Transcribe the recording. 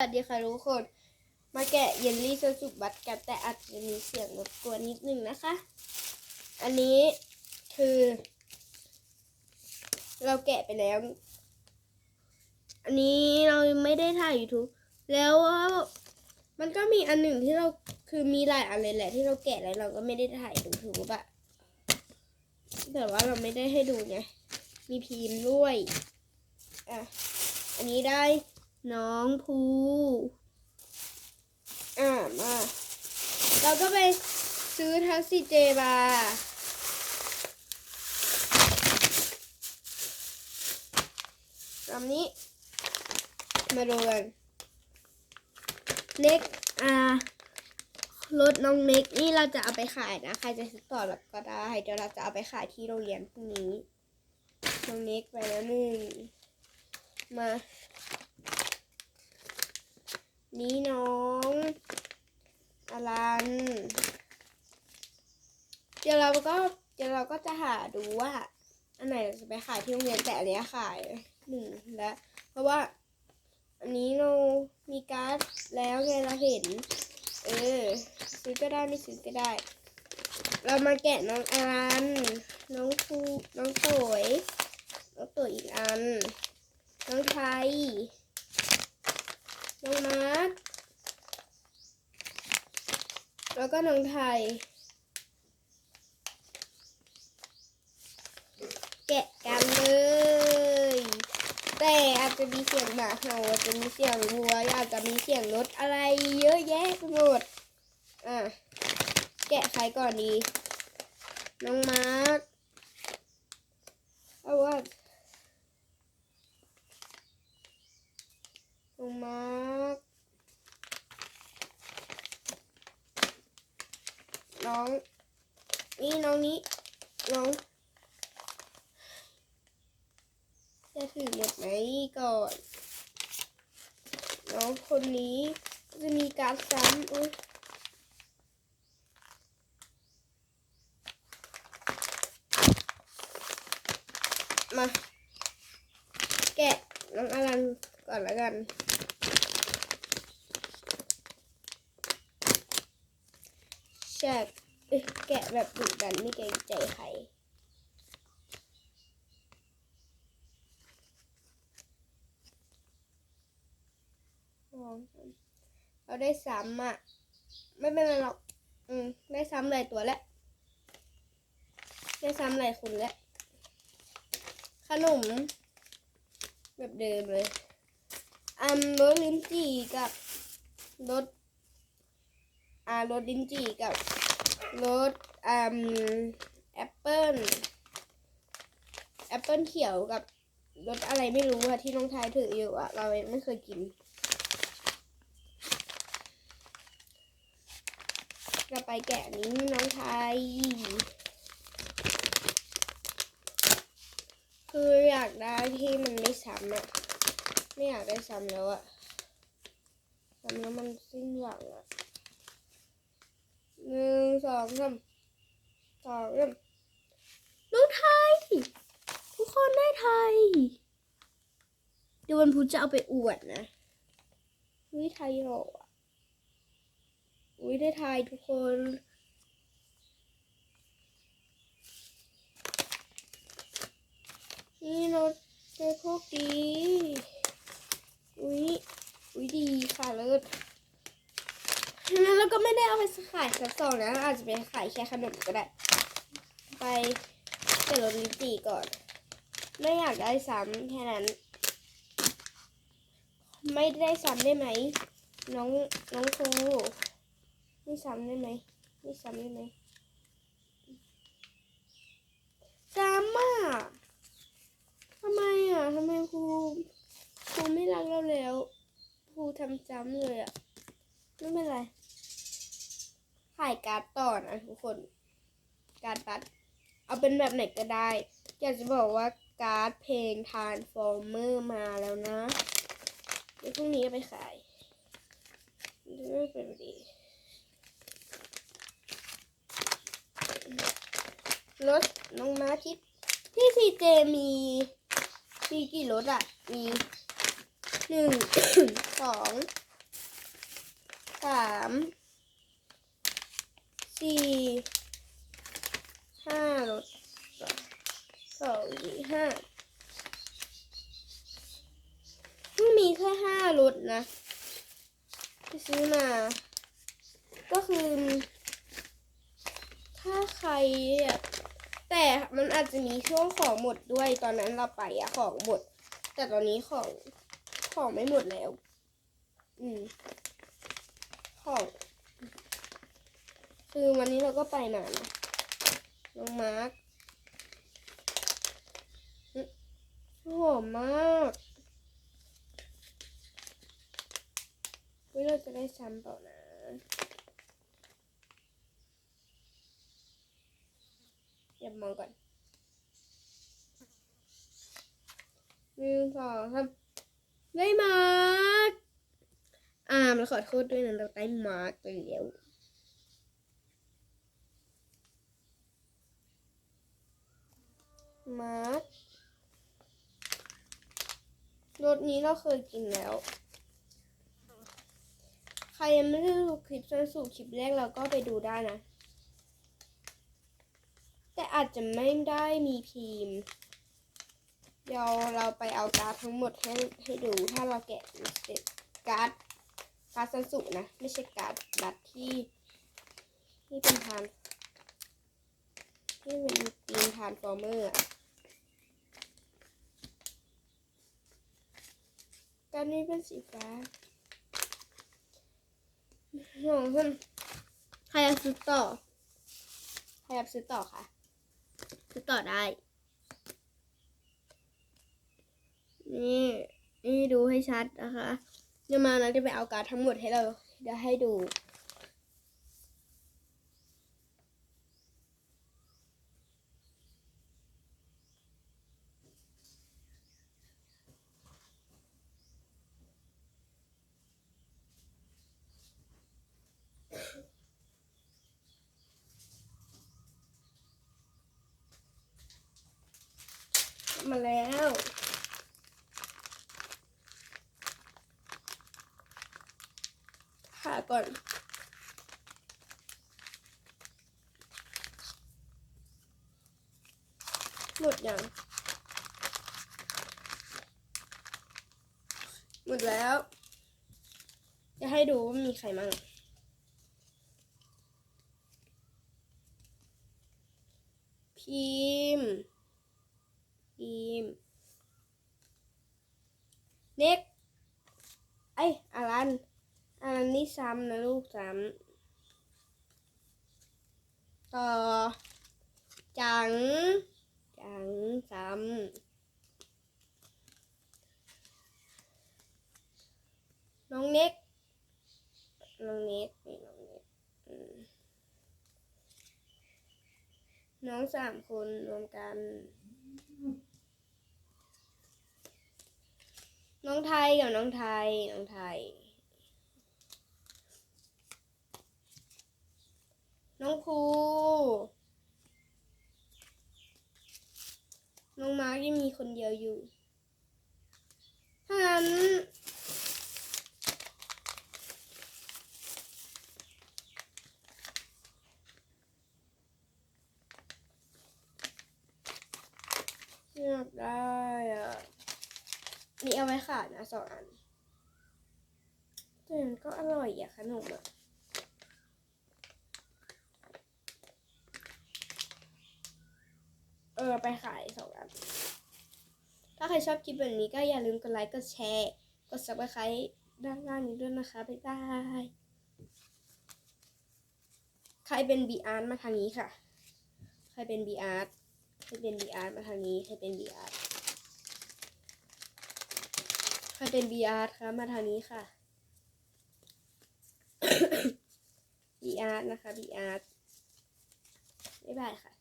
สวัสดีค่ะทุกคน มาแกะเยลลี่สสุบัตกันแต่อาจจะมีเสียงรบกวนนิดนึงนะคะ อันนี้คือ เราแกะไปแล้ว อันนี้เราไม่ได้ถ่าย YouTube แล้วมันก็มีอันหนึ่งที่เราคือมีหลายอันเลยแหละที่เราแกะแล้วเราก็ไม่ได้ถ่าย YouTube อะแต่ว่าเราไม่ได้ให้ดูไงมีพิมพ์ด้วยอะอันนี้ได้ น้องภูอ่ามาเราก็ไปซื้อทักซี่เจมาลำนี้ มาดูกันเน็กอ่ารถน้องเน็กนี่เราจะเอาไปขายนะ ใครจะซื้อต่อแล้วก็ได้ เดี๋ยวเราจะเอาไปขายที่โรงเรียนพรุ่งนี้ น้องเน็กไปแล้วหนึ่งมา นี่น้องอลัน เดี๋ยวเราก็เดี๋ยวเราก็จะหาดูว่า อันไหนเราจะไปขายที่โรงเรียนแต่อันเนี้ยขายหนึ่งแล้วเพราะว่า อันนี้เรามีการ์ดแล้วไงเราเห็น เออ ซื้อก็ได้ไม่ซื้อก็ได้ เรามาแกะน้องอลันน้องฟูน้องสวยน้องตัวอีกอัน น้องไทยน้องมาร์ค แล้วก็น้องไทย แกะกันเลย แต่อาจจะมีเสียงหมาเห่าอาจจะมีเสียงวัวอาจจะมีเสียงรถอะไรเยอะแยะไปหมดอะแกะใครก่อนดี น้องมาร์คเอาว่าน้องมาร์ค น้อง นี่น้องนี้น้องจะถือหมดไหมก่อน น้องคนนี้จะมีการซ้ำอุ้ยมา แกะน้องอลันก่อนล้วกัน แชกแกะแบบดุดันไม่เกรงใจใครเราได้ซ้ำอะ ไม่เป็นไรหรอก อืม ได้ซ้ำหลายตัวแล้ว ได้ซ้ำหลายคนแล้ว ขนม แบบเดิมเลยอันรสลิ้นจี่กับรส อ่ารสลิ้นจี่กับรสอ่าแอปเปิ้ลแอปเปิ้ลเขียวกับรสอะไรไม่รู้อะที่น้องทายถืออยู่อะเราไม่เคยกิน เราไปแกะนี้น้องไทยคืออยากได้ที่มันไม่ซ้ำอะไม่อยากได้ซ้ำแล้วอะซ้ำแล้วมันสิ้นหวังอะ หนึ่งสองสามสองสามน้องไทย ทุกคนได้ไทย เดี๋ยววันพุธจะเอาไปอวดนะวิไทยหรออะอุ้ยได้ไทยทุกคนนี่เราเจอพวกดี อุ้ยอุ้ยดีค่ะเลิศ แล้วก็ไม่ได้เอาไปขายสักสองนะ อาจจะไปขายแค่ขนมก็ได้ ไปเจอรถลิ้นจี่ก่อน ไม่อยากได้ซ้ำแค่นั้น ไม่ได้ซ้ำได้ไหม น้องน้องครูไม่ซ้ำได้ไหมไม่ซ้ำได้ไหมซ้ำอะทำไมอะทำไมครูครูไม่รักเราแล้วครูทำซ้ำเลยอะ ขายการ์ดต่อนะทุกคน การ์ดบัตรเอาเป็นแบบไหนก็ได้ อยากจะบอกว่าการ์ดเพลงทานฟอร์เมอร์มาแล้วนะเดี๋ยวพรุ่งนี้ไปขายไม่เป็นดีรถน้องม้าที่ที่ซีเจมีมีกี่รถอะ มีหนึ่งสองสาม สี่ห้ารถสองสองี่ห้าเพิ่งมีแค่ห้ารถนะที่ซื้อมา ก็คือ ถ้าใครแต่มันอาจจะมีช่วงของหมดด้วยตอนนั้นเราไปอะของหมด แต่ตอนนี้ของของไม่หมดแล้ว อืมของ คือวันนี้เราก็ไปมานะน้องมาร์คหอมมากเฮ้เราจะได้ซ้ำเปล่านะเดี๋ยวมองก่อนหนึ่งสองสามได้มาร์คอ่ามันขอโทษด้วยนะเราได้มาร์คไปแล้ว มาร์ครสนี้เราเคยกินแล้ว ใครยังไม่ได้ดูคลิปสั้นสู่คลิปแรกเราก็ไปดูได้นะ แต่อาจจะไม่ได้มีพิมพ์เดี๋ยวเราไปเอาการ์ดทั้งหมดให้ให้ดูถ้าเราแกะเสร็จการ์ดการ์ดซันสุนะ ไม่ใช่การ์ดบัตรที่ที่เป็นทานที่เป็นตีมทานฟอร์เมอร์อะ กานนี้เป็นสีฟ้าหนูขึ้นใครอยากซื้อต่อใครอยากซื้อต่อคะซื้อต่อได้ นี่นี่ดูให้ชัดนะคะเดี๋ยวมานะจะไปเอาการ์ดทั้งหมดให้เราเดี๋ยวให้ดู มาแล้วหาก่อนหมดยังหมดแล้ว จะให้ดูว่ามีใครมั่งพิมพ์เน็ก ไอยอารันอารันนี่ซ้ำนะลูกซ้ำต่อ จัง จังซ้ำน้องเน็ก น้องเน็กนี่น้องเน็กน้องสามคนรวมกัน น้องไทยกับน้องไทย น้องไทย น้องครู น้องมาร์กยังมีคนเดียวอยู่ถ้างั้นอยากได้อะ นี่ เอาไว้ขายนะสองอันแต่มันก็อร่อยอะขนมอะเออไปขายสองอัน ถ้าใครชอบคลิปแบบนี้ก็อย่าลืมกดไลค์กดแชร์ กด subscribe ด้านล่างนี้ด้วยนะคะ บ๊ายบาย ใครเป็น b ีอาร์มาทางนี้ค่ะ ใครเป็น b ีอาร์ใครเป็น b ีอาร์มาทางนี้ ใครเป็น b ีอาร์ ใครเป็น BR คะมาทางนี้ค่ะ BR นะคะ BR บ๊ายบายค่ะ